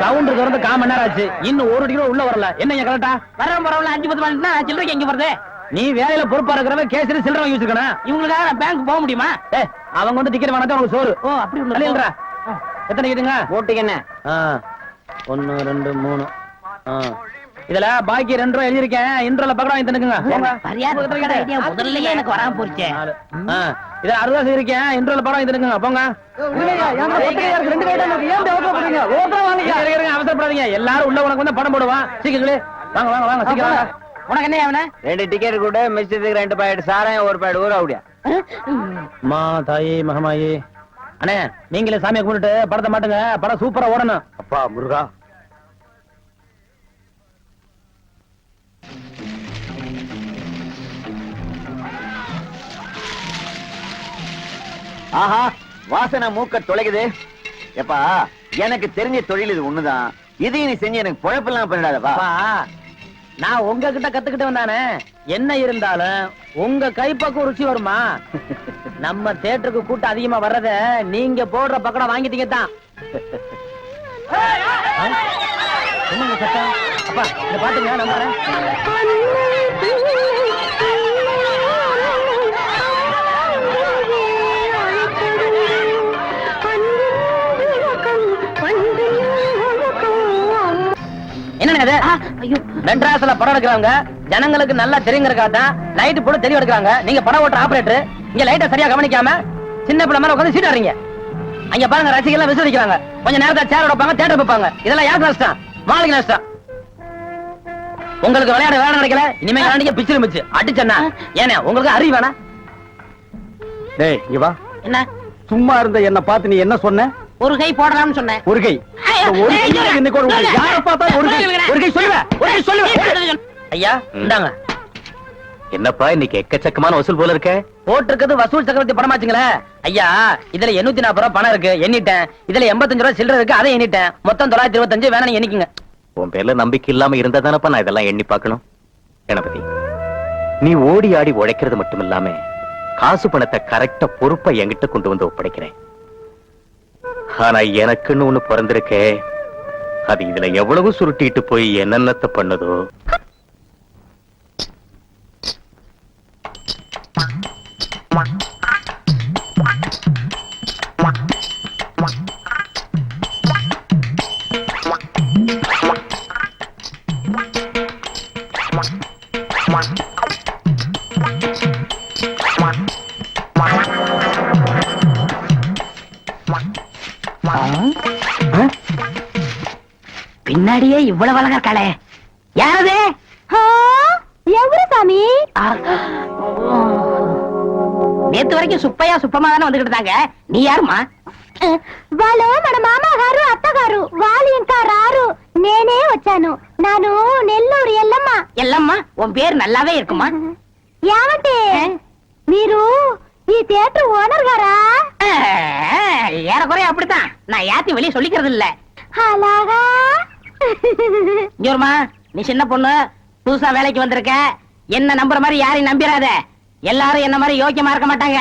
Counter திறந்து கால் மணி நேரம் ஆச்சு இன்னும் ஒரு டிகிரி உள்ள வரல. என்ன கரெக்டா? வரவன் பரவாயில்ல அஞ்சு பத்து மணினா சில்லறைக்கு எங்க வருது நீ வேலையில பொறுப்பா இருக்கிறவன் கேசரி சில்லறை வாங்கி வச்சிருக்கணும். இவங்களுக்காக நான் பேங்க் போக முடியுமா? அவங்க வந்து டிக்கெட் வாங்கினா உனக்கு சோறு. ஓ அப்படி தலையில்றா. எத்தனை கேட்டுங்க? ஓட்டுக்கு என்ன ஒன்னு ரெண்டு மூணு. ஆ. இதுல பாக்கி ரெண்டு ரூபா எழுதிருக்கேன் இன்ட்ரோல பக்கம் வாங்கி தந்துக்குங்க. முதல்லயே எனக்கு வராம போச்சு. இதுல அறுபது ரூபா இருக்கேன் இன்ட்ரோல படம் வாங்கி தந்துக்குங்க. போங்க. அவசரப்படாதீங்க. எல்லாரும் உள்ள உனக்கு வந்து படம் போடுவான். சீக்கிரம் வாங்க வாங்க வாங்க. சீக்கிரம் உனக்கு என்ன அவன ரெண்டு டிக்கெட் கூட மிச்சத்துக்கு ரெண்டு பாக்கெட் சாராயம் ஒரு பாக்கெட் ஊற அப்படியா மா தாயி மகமாயி. அண்ணே நீங்களே சாமியை கும்பிட்டு படத்தை மாட்டுங்க. படம் சூப்பரா ஓடணும். அப்பா முருகா. ஆஹா வாசனை மூக்க தொலைக்குது எப்பா எனக்கு தெரிஞ்ச தொழில் இது ஒண்ணுதான் இதையும் நீ செஞ்சு எனக்கு குழப்பெல்லாம் பண்ணிடாதப்பா நான் உங்ககிட்ட கத்துக்கிட்டு வந்தானே என்ன இருந்தாலும் உங்க கைப்பக்கம் ருச்சி வருமா நம்ம தேட்டருக்கு கூட்டம் அதிகமா வர்றத நீங்க போடுற பக்கடம் வாங்கிட்டீங்க தான் என்னங்க சத்தம் அப்பா பாத்துங்க நான் மெட்ராஸ்ல படம் எடுக்கிறவங்க ஜனங்களுக்கு நல்லா தெரியுங்கிறக்கா தான் லைட் போட்டு தெளிவு எடுக்கிறாங்க. நீங்க படம் ஓட்டுற ஆபரேட்டர் இங்க லைட்டை சரியா கவனிக்காம சின்ன பிள்ளை மேல உட்காந்து சீட் ஆடுறீங்க. அங்க பாருங்க ரசிகர்கள் விசிறிக்கிறாங்க. கொஞ்ச நேரத்தை சேர் வைப்பாங்க தேட்டர் வைப்பாங்க இதெல்லாம் யாருக்கு நஷ்டம்? மாளிகை நஷ்டம். உங்களுக்கு விளையாட வேலை கிடைக்கல இனிமே விளையாடிக்க பிச்சிரு மிச்சு அடிச்சண்ணா ஏனே உங்களுக்கு அறிவு வேணா டேய் இங்க வா. என்ன? சும்மா இருந்த என்ன பார்த்து நீ என்ன சொன்ன? ஒரு கை போடலாம்னு சொன்னேன். ஒரு கை. ஒரு ஐயா, கை ஐயா, இன்னைக்கு ஒரு கை. ஐயா, யாரை பார்த்தாலும் ஒரு கை ஐயா, ஒரு கை சொல்லுவேன் ஒரு கை சொல்லுவேன் ஐயா இந்தாங்க. என்னப்பா இன்னைக்கு எக்கச்சக்கமான வசூல் போல இருக்க? போட்டிருக்கிறது வசூல் சக்கரவர்த்தி படமாச்சுங்களே ஐயா இதுல எண்ணூத்தி நாற்பது ரூபாய் பணம் இருக்கு எண்ணிட்டேன். இதுல எண்பத்தஞ்சு ரூபாய் சில்லறை இருக்கு அதை எண்ணிட்டேன். மொத்தம் தொள்ளாயிரத்தி இருபத்தஞ்சு வேணா எண்ணிக்குங்க. உன் பேர்ல நம்பிக்கை இல்லாம இருந்தா தானப்பா நான் இதெல்லாம் எண்ணி பார்க்கணும்? கணபதி நீ ஓடி ஆடி உழைக்கிறது மட்டும் இல்லாம காசு பணத்தை கரெக்டா பொறுப்பா என்கிட்ட கொண்டு வந்து ஒப்படைக்கிறேன். ஆனா எனக்குன்னு ஒண்ணு பிறந்திருக்கே. அது இதுல எவ்வளவு சுருட்டிட்டு போய் என்னென்னத்தை பண்ணுதோ. பின்னாடியே இவ்வளவு அழகா இருக்காளே யாரது ఎవరు స్వామి நேத்து வரைக்கும் சுப்பையா சுப்பமா தானே வந்துகிட்டு இருந்தாங்க நீ யாருமா వాళ్ళు మన మామగారు అత్తగారు వాళ్ళు ఇంకా రారు నేనే వచ్చాను నాను నెల్లూరు ఎల్లమ్మ எல்லம்மா உன் பேர் நல்லாவே இருக்குமா ఏమంటే మీరు ఈ థియేటర్ ఓనర్ గారా ஆஹ், ஏறக்குறைய அப்படித்தான். நான் யாத்தி வெளியே சொல்லிக்கிறது இல்ல ஜோர்மா நீ சின்ன பொண்ணு புதுசா வேலைக்கு வந்திருக்க. என்ன நம்புற மாதிரி யாரையும் நம்பிராத. எல்லாரும் என்ன மாதிரி யோக்கியமா இருக்க மாட்டாங்க.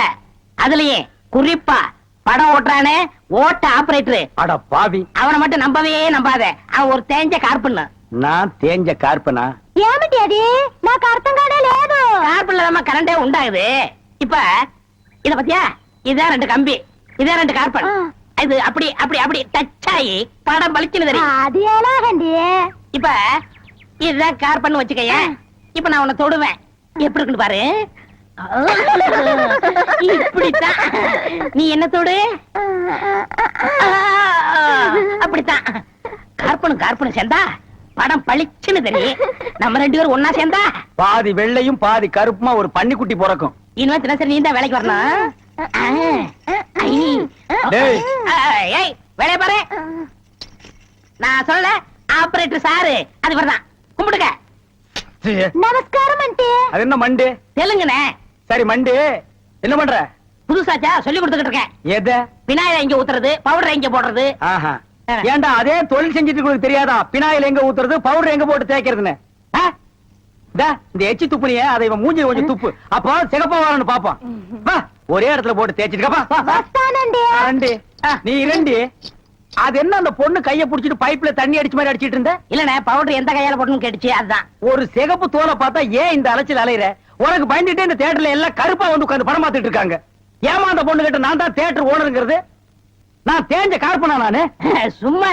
அதுலயே குறிப்பா படம் ஓட்டுறானே ஓட்ட ஆபரேட்டர் அட பாவி. அவனை மட்டும் நம்பவே நம்பாத. அவன் ஒரு தேஞ்ச கார்பண்ணு. நான் தேஞ்ச கார்பனா ஏமிட்டி அது? நான் கார்த்தங்காடே லேது கார்பன்ல நம்ம கரண்டே உண்டாகுது. இப்ப இத பத்தியா? இதான் ரெண்டு கம்பி. இதான் ரெண்டு கார்பன் ஆ. இது அப்படி அப்படி அப்படி டச் ஆகி படம் பளிச்சுன்னு தெரியும் అది ఎలాగండి இப்ப இதுதான் கார்பன் வச்சுக்கய இப்ப நான் உன்னை தொடுவேன் எப்படி இருக்குன்னு பாரு இப்படித்தான் நீ என்ன தொடு அப்படித்தான் கார்பனும் கார்பனும் சேர்ந்தா படம் பளிச்சுன்னு தெரியும் நம்ம ரெண்டு பேரும் ஒன்னா சேர்ந்தா பாதி வெள்ளையும் பாதி கருப்புமா ஒரு பன்னிக்குட்டி பிறக்கும் இனிமே தினசரி நீ தான் வேலைக்கு வரணும் ஆ, ஐ. டேய். ஆ, ஏய் வேலைய பாரு. நான் சொல்ல ஆபரேட்டர் சாரு. அது கும்பிடுங்க. நமஸ்காரம் மண்டி? சரி மண்டி. என்ன பண்ற? புதுசாச்சா சொல்லி கொடுத்துக்கிட்டு இருக்கேன். எது? விநாயகர் இங்க ஊத்துறது பவுடர் இங்க போடுறது. ஏண்டா அதே தொழில் செஞ்சுட்டு தெரியாதா? பினாயில் எங்க ஊத்துறது பவுடர் எங்க போட்டு தேய்க்கிறதுன்னு? இந்த எச்சி துப்புனிய அதை இவன் கொஞ்சம் துப்பு. அப்போ சிகப்பா வரணும்னு பாப்போம் ஒரே இடத்துல போட்டு தேய்ச்சிட்டு நீ இரண்டு. அது என்ன அந்த பொண்ணு கைய புடிச்சிட்டு பைப்ல தண்ணி அடிச்ச மாதிரி அடிச்சிட்டு இருந்த? இல்லண்ணே பவுடர் எந்த கையால போட்டுன்னு கேட்டுச்சு அதுதான் ஒரு சிகப்பு தோலை பார்த்தா ஏன் இந்த அலைச்சல் அலையிற? உனக்கு பயந்துட்டு இந்த தேட்டர்ல எல்லாம் கருப்பா வந்து உட்காந்து படம் பார்த்துட்டு இருக்காங்க. ஏமா அந்த பொண்ணு கிட்ட நான் தான் தேட்டர் ஓனருங்கிறது நான் தேஞ்ச கார்பனா நானு? சும்மா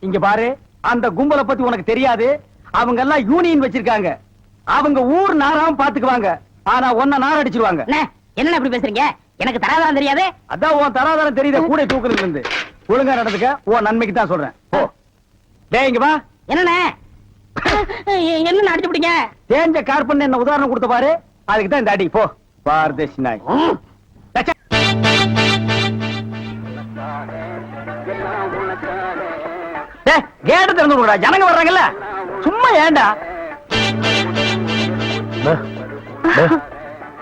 இங்க பாரு அந்த கும்பலை பத்தி உனக்கு தெரியாது. அவங்க எல்லாம் யூனியன் வச்சிருக்காங்க. அவங்க ஊர் நாராவும் பாத்துக்குவாங்க ஆனா ஒன்ன நார் அடிச்சிருவாங்க. அண்ணே, என்னண்ணே இப்படி பேசுறீங்க? எனக்கு தராதான் தெரியாது? அதான் உன் தராதரம் தெரியுத கூட தூக்குறதுல இருந்து. ஒழுங்கா நடந்துக்க உன் நன்மைக்கு தான் சொல்றேன். போ. டேய் இங்க வா. என்னண்ணே? என்ன அடிச்சு பிடிங்க? தேஞ்ச கார்பன் என்ன உதாரணம் கொடுத்த பாரு. அதுக்கு தான் இந்த அடி. போ. பாரதேசி நாய் கேட்ட திறந்து விடுடா ஜனங்க வர்றாங்கல்ல. சும்மா ஏன்டா?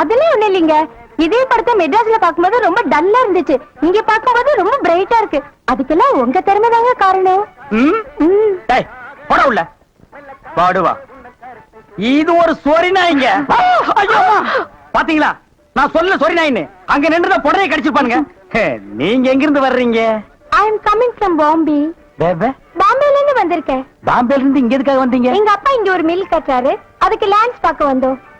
அதெல்லாம் ஒண்ணு இல்லைங்க. இதே படத்தை மெட்ராஸ்ல பாக்கும்போது ரொம்ப டல்லா இருந்துச்சு. இங்க பாக்கும்போது ரொம்ப பிரைட்டா இருக்கு. அதுக்கெல்லாம் உங்க திறமை தாங்க காரணம். போடா உள்ள. பாடுவா இது ஒரு சொரி நாய்ங்க. பாத்தீங்களா? நான் சொல்ல சொரி நாயின்னு. அங்க நின்று புடனைய கடிச்சிருப்பானுங்க நீங்க எங்க இருந்து வர்றீங்க I am coming from Bombay பாம்பேல இருந்து வந்திருக்கேன். பாம்பேல இருந்து இங்க எதுக்காக வந்தீங்க? எங்க அப்பா இங்க ஒரு மில் கட்டுறாரு. அதுக்கு லேண்ட்ஸ் பார்க்க வந்தோம்.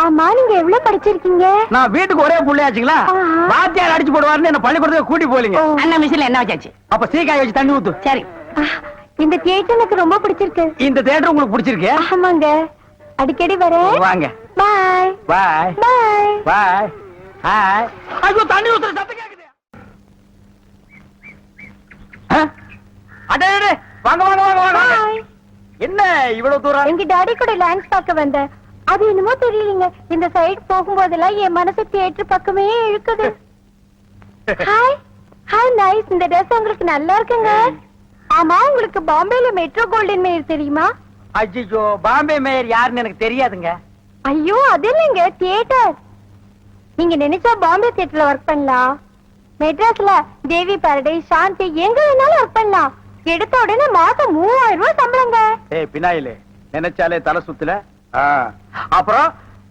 ஆமா நீங்க எவ்வளவு படிச்சிருக்கீங்க? நான் வீட்டுக்கு ஒரே புள்ளையாச்சுங்களா. வாத்தியார் அடிச்சு போடுவாருன்னு என்ன பள்ளிக்கூடத்துக்கு கூட்டி போலீங்க ஓ. அண்ணன் மிஷின்ல என்ன வச்சாச்சு? அப்ப சீக்காய வச்சு தண்ணி ஊத்து. சரி. இந்த தியேட்டர் எனக்கு ரொம்ப பிடிச்சிருக்கு. இந்த தேட்டர் உங்களுக்கு பிடிச்சிருக்கு? ஆமாங்க. அடிக்கடி வரேன். வாங்க. Bye. Bye. Bye. Bye. Hi. ஐயோ தண்ணி ஊத்துற சத்தம் கேக்குது? அடே வாங்க வாங்க வாங்க வாங்க. என்ன இவ்வளவு தூரம்? எங்க டாடி கூட லேண்ட்ஸ் பார்க்க வந்தேன். அது என்னமோ தெரியலீங்க. இந்த சைடு போகும்போதெல்லாம் என் மனசு தியேட்டர் பக்கமே இழுக்குது. ஹாய் ஹாய் நைஸ் இந்த ட்ரெஸ் உங்களுக்கு நல்லா இருக்குங்க. ஆமா உங்களுக்கு பாம்பேல மெட்ரோ கோல்டன் மேயர் தெரியுமா? ஐயோ பாம்பே மேயர் யாருன்னு எனக்கு தெரியாதுங்க. ஐயோ அது இல்லைங்க தியேட்டர் நீங்க நினைச்சா பாம்பே தியேட்டர்ல ஒர்க் பண்ணலாம். மெட்ராஸ்ல தேவி பாரடைஸ் சாந்தி எங்க வேணாலும் ஒர்க் பண்ணலாம். எடுத்த உடனே மாசம் மூவாயிரம் ரூபாய் சம்பளங்க. ஏய் பினாயிலே நினைச்சாலே தலை சுத்துல. அப்புறம்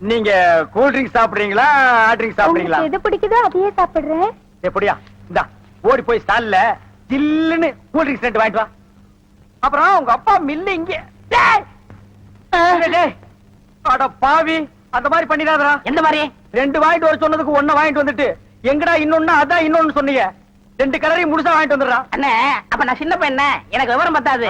நீங்க கூல் ட்ரிங்க் சாப்பிடுறீங்களா ஹாட் ட்ரிங்க் சாப்பிடுறீங்களா? எது பிடிக்குதோ அதையே சாப்பிடுறேன். எப்படியா இந்தா ஓடி போய் ஸ்டால்ல ஜில்லுன்னு கூல் ட்ரிங்க்ஸ் ரெண்டு வாங்கிட்டு வா. அப்புறம் உங்க அப்பா மில்லு இங்க. அட பாவி அந்த மாதிரி பண்ணிடாதடா. எந்த மாதிரி? ரெண்டு வாங்கிட்டு வர சொன்னதுக்கு ஒண்ணு வாங்கிட்டு வந்துட்டு எங்கடா இன்னொன்னு அதான் இன்னொன்னு சொன்னீங்க. ரெண்டு கலரையும் முழுசா வாங்கிட்டு வந்துடுறா. அண்ணே அப்ப நான் சின்ன பையன் எனக்கு விவரம் பத்தாது.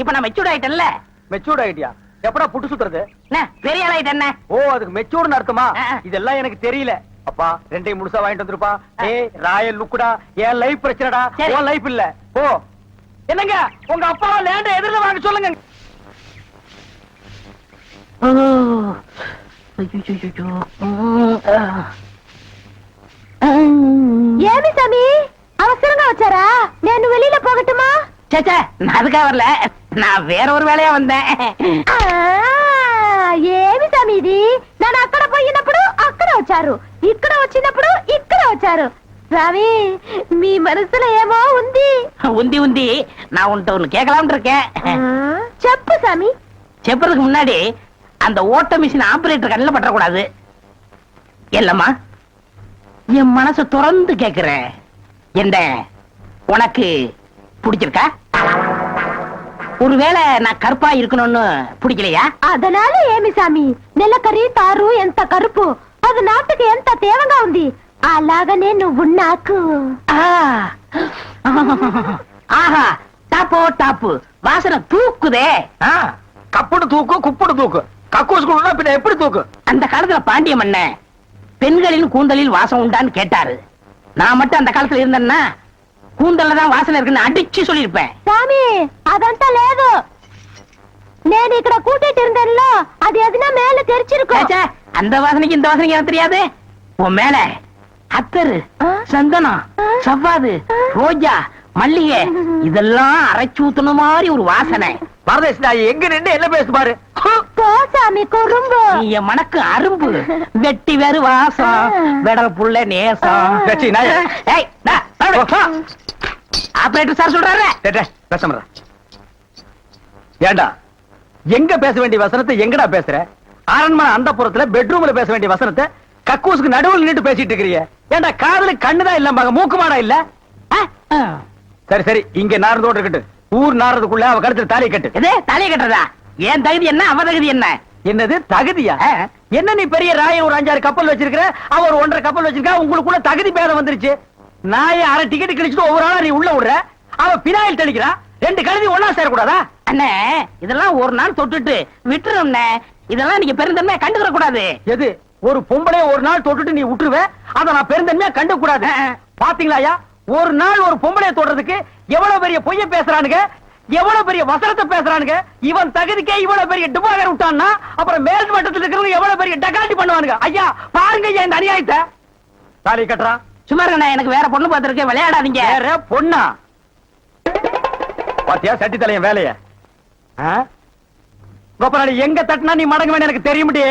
இப்ப நான் மெச்சூர்ட் ஆயிட்டேன்ல. மெச்சூர்ட் ஆயிட்டியா? எப்படா புட்டு சுத்துறது? அண்ணே, பெரிய ஆள் ஆயிட்டேன் ஓ அதுக்கு மெச்சூர்னு அர்த்தமா. இதெல்லாம் எனக்கு தெரியல. அப்பா ரெண்டையும் முழுசா வாங்கிட்டு வந்துருப்பா. ஏய் ராயல் லுக்குடா. என் லைஃப் பிரச்சனைடா. உன் லைஃப் இல்ல. ஓ என்னங்க? உங்க அப்பா லேண்ட எதிரில வாங்க சொல்லுங்க. ஏமி சாமி? அவசரங்க வச்சாரா? நான் வெளியில போகட்டுமா? சேச்சே நான் அதுக்காக வரல. நான் வேற ஒரு வேலையா வந்தேன் ఆ, ఏమి స్వామి ఇది నేను అక్కడ పోయినప్పుడు అక్కడ వచ్చారు ఇక్కడ వచ్చినప్పుడు ఇక్కడ వచ్చారు స్వామి మీ మనసులో ఏమో ఉంది உந்தி உந்தி நான் உன்கிட்ட ஒண்ணு கேட்கலாம்னு இருக்கேன் ఆ, చెప్పు స్వామి செப்புறதுக்கு முன்னாடி அந்த ஓட்ட மிஷின் ஆபரேட்டர் கண்ணில் பற்றக்கூடாது இல்லம்மா என் மனசு திறந்து கேக்குறேன் என்ன உனக்கு பிடிச்சிருக்கா ஒருவேளை நான் கருப்பா இருக்கணும்னு பிடிக்கலையா అదనాల ఏమి స్వామి నెలకరి తారు ఎంత కరుపు అది నాటుకి ఎంత తేవగా ఉంది అలాగనే నువ్వు నాకు ஆ. ஆஹா டாப்போ டாப்பு வாசனை தூக்குதே ஆ, கப்புடு தூக்கு குப்புடு தூக்கு கக்கூசுக்குள்ள பின்ன எப்படி தூக்கு அந்த காலத்துல பாண்டிய மன்னன் பெண்களின் கூந்தலில் வாசம் உண்டான்னு கேட்டாரு நான் மட்டும் அந்த காலத்துல இருந்தேன்னா கூந்தல்ல தான் வாசனை இருக்குன்னு அடிச்சு சொல்லிருப்பேன் சாமி அదంతా లేదు నేను ఇక్కడ కూటిట్టు இருந்தேன்ல அது எதுனா மேல தெரிச்சிருக்கும். அந்த வாசனைக்கு இந்த வாசனைக்கு எனக்கு தெரியாது. உன் மேல அத்தரு சந்தனம் சவ்வாது ரோஜா மல்லிகை இதெல்லாம் அரைச்சு ஊத்துன மாதிரி ஒரு வாசனை. பரதேசி நாய் எங்க நின்று என்ன பேசு பாரு. போ சாமி குறும்பு. நீ மனக்கு அரும்பு. வெட்டி வேறு வாசம். வெடல் புள்ள நேசம். கட்சி, நாயே. ஏய், டா, மறுபடியும். ஆபரேட்டர் சார் சொல்றாரு. பேசாம. ஏண்டா எங்க பேச வேண்டிய வசனத்தை எங்கடா பேசுற? அரண்மனை அந்த புறத்துல பெட்ரூம்ல பேச வேண்டிய வசனத்தை கக்கூசுக்கு நடுவுல நின்று பேசிட்டு இருக்கிறிய. ஏண்டா காதுல கண்ணுதான் இல்லம்பாங்க மூக்குமாடா இல்ல? ஆ. சரி சரி இங்க நாரதோடு இருக்கட்டும். ஊர் நாரதுக்குள்ள அவ கழுத்துல தாலி கட்டு. எது? தலையை கட்டுறதா? என் தகுதி என்ன? அவ தகுதி என்ன? என்னது தகுதியா. என்ன நீ பெரிய ராய ஒரு அஞ்சாறு கப்பல் வச்சிருக்கிற? அவ ஒரு ஒன்றரை கப்பல் வச்சிருக்கா? உங்களுக்குள்ள தகுதி பேதம் வந்துருச்சு. நாய அரை டிக்கெட் கிழிச்சிட்டு ஒவ்வொரு ஆளா நீ உள்ள விடுற? அவ பினாயில் தெளிக்கிறா? ரெண்டு கழுதி ஒன்னா சேரக்கூடாதா? அண்ணே இதெல்லாம் ஒரு நாள் தொட்டுட்டு விட்டுரும்ண்ணே. இதெல்லாம் நீங்க பெருந்தன்மையா கண்டுக்கிற கூடாது எது? ஒரு பொம்பளை ஒரு நாள் தொட்டுட்டு நீ விட்டுருவ? அத நான் பெருந்தன்மையா கண்டு கூடாது பாத்தீங்களாயா ஒரு நாள் ஒரு பொம்பளைய தொடுறதுக்கு எவ்வளவு பெரிய பொய்ய பேசுறானுங்க? எவ்வளவு பெரிய வசனத்தை பேசுறானுங்க? இவன் தகுதிக்கே இவ்வளவு பெரிய டிபாகர் விட்டான்னா அப்புறம் மேல் மட்டத்துல இருக்கிறவங்க எவ்வளவு பெரிய டகாட்டி பண்ணுவானுங்க? ஐயா பாருங்க ஐயா இந்த அநியாயத்தை. தாலி கட்டுறா. சும்மா எனக்கு வேற பொண்ணு பார்த்திருக்கேன். விளையாடாதீங்க. வேற பொண்ணா? பாத்தியா சட்டி தலையன் வேலைய? கோபநாடி எங்க தட்டினா நீ மடங்க வேணும் எனக்கு தெரியும்டி.